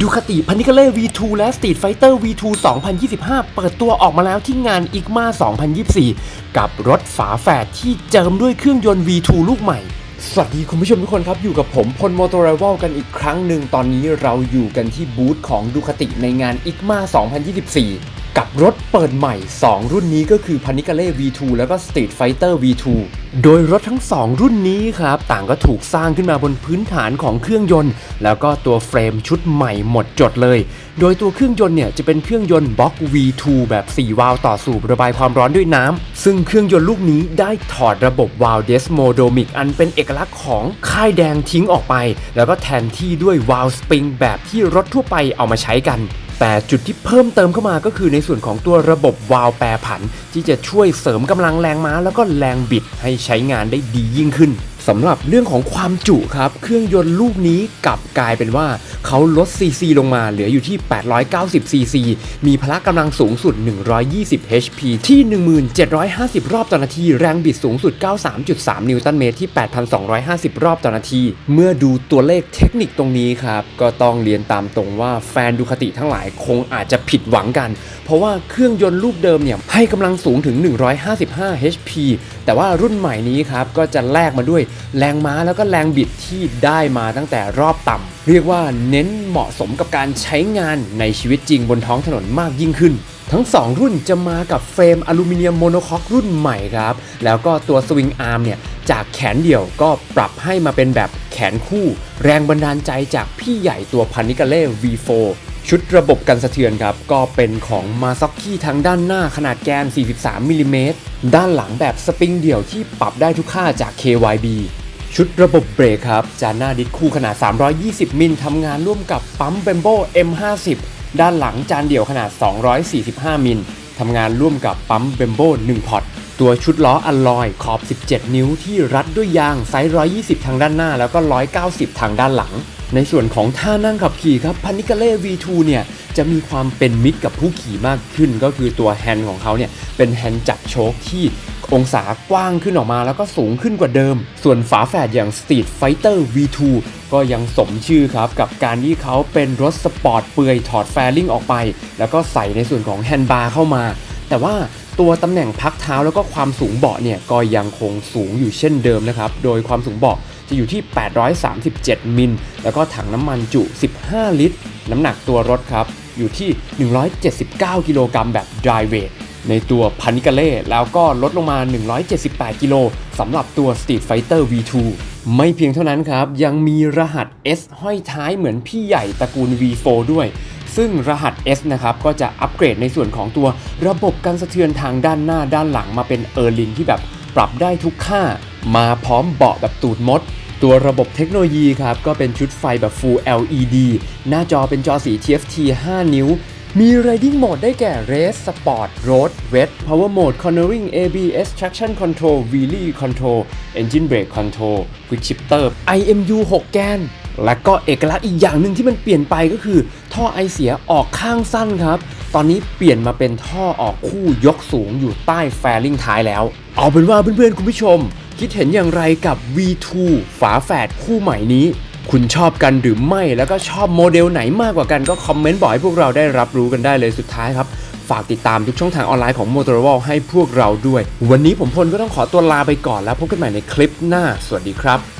ดูคติพันิกเล่ V2 และ Street Fighter V2 2025 เปิดตัวออกมาแล้วที่งาน IGMA 2024 กับรถฝาแฝดที่เจิมด้วยเครื่องยนต์ V2 ลูกใหม่ สวัสดีคุณผู้ชมทุกคนครับ อยู่กับผมพลมอเตอร r i v a l กันอีกครั้งหนึ่งตอนนี้เราอยู่กันที่บูธของดูคติในงาน IGMA 2024 กับรถเปิดใหม่ 2 รุ่นนี้ก็คือ p a n i c a l e V2 แล้วก็ Street Fighter V2 โดยรถทั้ง 2 รุ่นนี้ครับ ต่างก็ถูกสร้างขึ้นมาบนพื้นฐานของเครื่องยนต์ แล้วก็ตัวเฟรมชุดใหม่หมดจดเลย โดยตัวเครื่องยนต์เนี่ยจะเป็นเครื่องยนต์บล็อก V2 แบบ 4 วาล์วต่อสูบระบายความร้อนด้วยน้ำ ซึ่งเครื่องยนต์ลูกนี้ได้ถอดระบบวาล์วเดสโมโดมิกอันเป็นเอกลักษณ์ของค่ายแดงทิ้งออกไป แล้วก็แทนที่ด้วยวาล์วสปริงแบบที่รถทั่วไปเอามาใช้กัน แต่จุดที่เพิ่มเติมเข้ามาก็คือในส่วนของตัวระบบวาล์วแปรผัน ที่จะช่วยเสริมกำลังแรงม้า แล้วก็แรงบิดให้ใช้งานได้ดียิ่งขึ้นสำหรับเรื่องของความจุครับ เครื่องยนต์ลูกนี้กลับกลายเป็นว่าเขาลดซีซีลงมาเหลืออยู่ที่ 890ซีซีมีพละกำลังสูงสุด 120 HP ที่ 1750 รอบต่อนาที แรงบิดสูงสุด 93.3 นิวตันเมตรที่ 8,250 รอบต่อนาที เมื่อดูตัวเลขเทคนิคตรงนี้ครับ ก็ต้องเรียนตามตรงว่าแฟนดูคติทั้งหลายคงอาจจะผิดหวังกัน เพราะว่าเครื่องยนต์รูปเดิมเนี่ยให้กำลังสูงถึง 155 HP แต่ว่ารุ่นใหม่นี้ครับก็จะแลกมาด้วยแรงม้าแล้วก็แรงบิดที่ได้มาตั้งแต่รอบต่ำเรียกว่าเน้นเหมาะสมกับการใช้งานในชีวิตจริงบนท้องถนนมากยิ่งขึ้นทั้ง 2 รุ่นจะมากับเฟรมอลูมิเนียมโมโนคอกรุ่นใหม่ครับ แล้วก็ตัวสวิงอาร์มเนี่ย จากแขนเดี่ยวก็ปรับให้มาเป็นแบบแขนคู่ แรงบันดาลใจจากพี่ใหญ่ตัวพันิกาเล่ V4 ชุดระบบกันสะเทือนครับ ก็เป็นของมาซ็อกกี้ทั้งด้านหน้าขนาดแกน 43มิลิเมตรด้านหลังแบบสปริงเดี่ยวที่ปรับได้ทุกค่าจาก KYB ชุดระบบเบรกครับ จานหน้าดิสคู่ขนาด 320 มิลทำงานร่วมกับปั๊มเบมโบ M50 ด้านหลังจานเดี่ยวขนาด 245 มิลทำงานร่วมกับปั๊มเบมโบ1พอตตัวชุดล้ออัลลอยขอบ 17 นิ้วที่รัดด้วยยางไซส์ 120 ทางด้านหน้า แล้วก็ 190 ทางด้านหลัง ในส่วนของท่านั่งขับขี่ครับพันิกาเล่ V2 เนี่ยจะมีความเป็นมิตรกับผู้ขี่มากขึ้น ก็คือตัวแฮนด์ของเขาเนี่ยเป็นแฮนด์จับโชคที่องศากว้างขึ้นออกมาแล้วก็สูงขึ้นกว่าเดิม ส่วนฝาแฝดอย่าง Street Fighter V2 ก็ยังสมชื่อครับ กับการที่เขาเป็นรถสปอร์ตเปลือยถอดแฟลิ่งออกไป แล้วก็ใส่ในส่วนของแฮนด์บาร์เข้ามา แต่ว่า ตัวตำแหน่งพักเท้าแล้วก็ความสูงเบาะเนี่ยก็ยังคงสูงอยู่เช่นเดิมนะครับ โดยความสูงเบาะจะอยู่ที่ 837 มิล แล้วก็ถังน้ำมันจุ 15 ลิตร น้ำหนักตัวรถครับ อยู่ที่ 179 กิโลกรัมแบบ dry weight ในตัวพันิกาเล่แล้วก็ลดลงมา 178 กิโลสำหรับตัว Street Fighter V2 ไม่เพียงเท่านั้นครับ ยังมีรหัส S ห้อยท้ายเหมือนพี่ใหญ่ตระกูล V4 ด้วย ซึ่งรหัส S นะครับก็จะอัปเกรดในส่วนของตัวระบบการสะเทือนทางด้านหน้าด้านหลังมาเป็นเออร์ลินที่แบบปรับได้ทุกค่า มาพร้อมเบาะแบบตูดมด ตัวระบบเทคโนโลยีครับ ก็เป็นชุดไฟแบบ Full LED หน้าจอเป็นจอสี TFT 5 นิ้ว มี Riding Mode ได้แก่ Race Sport Road Wet Power Mode Cornering ABS Traction Control Wheelie Control Engine Brake Control Quick Shifter IMU 6 แกน และก็เอกลักษณ์อีกอย่างหนึ่งที่มันเปลี่ยนไปก็คือ ท่อไอเสียออกข้างสั้นครับ ตอนนี้เปลี่ยนมาเป็นท่อออกคู่ยกสูงอยู่ใต้แฟลิงท้ายแล้ว เอาเป็นว่าเพื่อนๆคุณผู้ชม คิดเห็นอย่างไรกับ V2 ฝาแฝดคู่ใหม่นี้ คุณชอบกันหรือไม่แล้วก็ชอบโมเดลไหนมากกว่ากันก็คอมเมนต์บอกให้พวกเราได้รับรู้กันได้เลยสุดท้ายครับฝากติดตามทุกช่องทางออนไลน์ของ Motorola ให้พวกเราด้วย วันนี้ผมพลก็ต้องขอตัวลาไปก่อนแล้วพบกันใหม่ในคลิปหน้า สวัสดีครับ